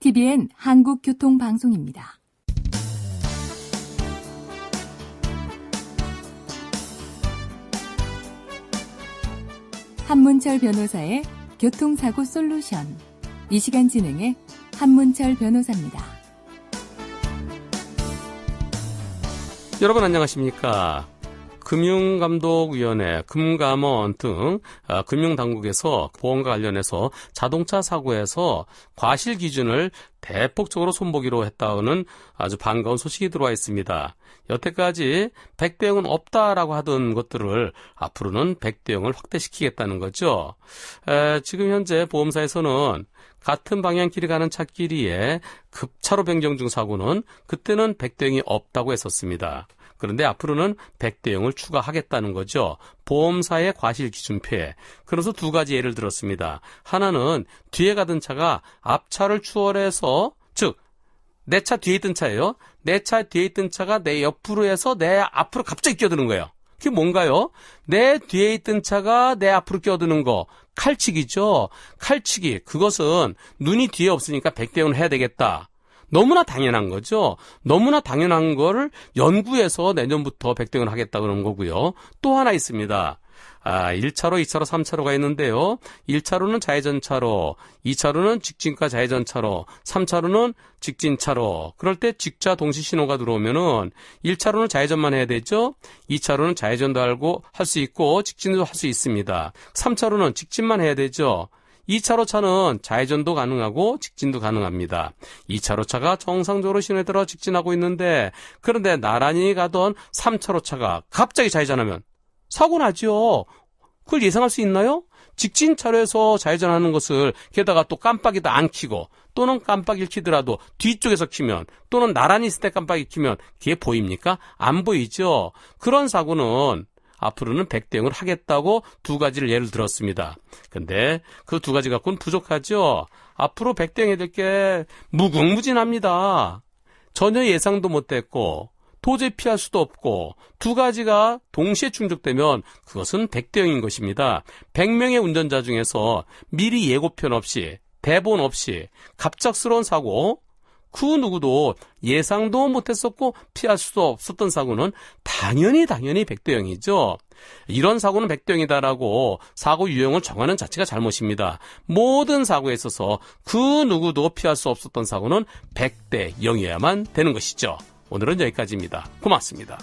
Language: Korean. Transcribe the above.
TBN 한국교통방송입니다. 한문철 변호사의 교통사고 솔루션. 이 시간 진행의 한문철 변호사입니다. 여러분 안녕하십니까? 금융감독위원회, 금감원 등 아, 금융당국에서 보험과 관련해서 자동차 사고에서 과실 기준을 대폭적으로 손보기로 했다는 아주 반가운 소식이 들어와 있습니다. 여태까지 100대형은 없다라고 하던 것들을 앞으로는 100대형을 확대시키겠다는 거죠. 에, 지금 현재 보험사에서는 같은 방향끼리 가는 차끼리에 급차로 변경 중 사고는 그때는 100대형이 없다고 했었습니다. 그런데 앞으로는 100대형을 추가하겠다는 거죠. 보험사의 과실 기준표에. 그래서 두 가지 예를 들었습니다. 하나는 뒤에 가던 차가 앞차를 추월해서 즉 내 차 뒤에 있던 차예요. 내 차 뒤에 있던 차가 내 옆으로 해서 내 앞으로 갑자기 끼어드는 거예요. 그게 뭔가요? 내 뒤에 있던 차가 내 앞으로 끼어드는 거. 칼치기죠. 칼치기. 그것은 눈이 뒤에 없으니까 100대형을 해야 되겠다. 너무나 당연한 거죠. 너무나 당연한 거를 연구해서 내년부터 백등을 하겠다 그런 거고요. 또 하나 있습니다. 아, 1차로, 2차로, 3차로가 있는데요. 1차로는 좌회전차로, 2차로는 직진과 좌회전차로, 3차로는 직진차로. 그럴 때 직자 동시 신호가 들어오면은 1차로는 좌회전만 해야 되죠. 2차로는 좌회전도 알고 할 수 있고 직진도 할 수 있습니다. 3차로는 직진만 해야 되죠. 2차로 차는 좌회전도 가능하고 직진도 가능합니다. 2차로 차가 정상적으로 신호에 들어 직진하고 있는데 그런데 나란히 가던 3차로 차가 갑자기 좌회전하면 사고 나죠. 그걸 예상할 수 있나요? 직진 차로에서 좌회전하는 것을 게다가 또 깜빡이도 안 켜고 또는 깜빡이를 켜더라도 뒤쪽에서 켜면 또는 나란히 있을 때 깜빡이 켜면 그게 보입니까? 안 보이죠. 그런 사고는 앞으로는 100대형을 하겠다고 두 가지를 예를 들었습니다. 근데 그 두 가지 갖고는 부족하죠. 앞으로 100대형이 될 게 무궁무진합니다. 전혀 예상도 못했고 도저히 피할 수도 없고 두 가지가 동시에 충족되면 그것은 100대형인 것입니다. 100명의 운전자 중에서 미리 예고편 없이 대본 없이 갑작스러운 사고 그 누구도 예상도 못했었고 피할 수도 없었던 사고는 당연히 당연히 100대형이죠. 이런 사고는 100대형이다라고 사고 유형을 정하는 자체가 잘못입니다. 모든 사고에 있어서 그 누구도 피할 수 없었던 사고는 100대 0이어야만 되는 것이죠. 오늘은 여기까지입니다. 고맙습니다.